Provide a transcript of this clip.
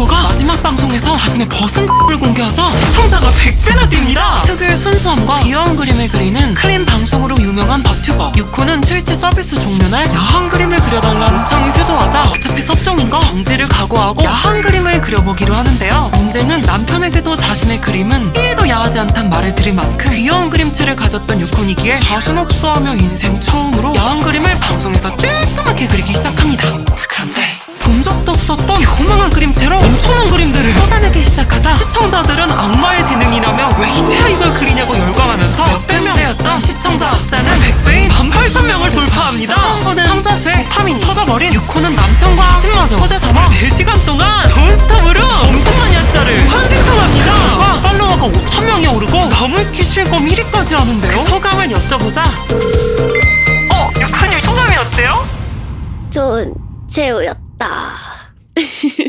유튜버가 마지막 방송에서 자신의 벗은 을 공개하자 시청자가 100배나 뜁니다. 특유의 순수함과 귀여운 그림을 그리는 클린 방송으로 유명한 버튜버 유코는 트위치 서비스 종료날 야한 그림을 그려달라는 요청이 쇄도하자 어차피 섭정인 거 정지를 각오하고 야한 그림을 그려보기로 하는데요. 문제는 남편에게도 자신의 그림은 1도 야하지 않단 말을 들을 만큼 귀여운 그림체를 가졌던 유콘이기에 자신 없어하며 인생 처음 그림체로 엄청난 그림들을 쏟아내기 시작하자 시청자들은 악마의 재능이라며 왜 이제야 이걸 그리냐고 열광하면서 몇백 명대였던 시청자 숫자는 100배인 18,000명을 돌파합니다. 처음보는 성자수의 파민이 터져버린 유코는 남편과 신마저 소재 삼아 4시간 동안 논스톱으로 엄청난 야자를 환생성합니다. 과 팔로워가 5,000명이 오르고 나무위키 실검 1위까지 하는데요. 그 소감을 여쭤보자 어? 유코님 소감이 어때요? 좋은 제우였다.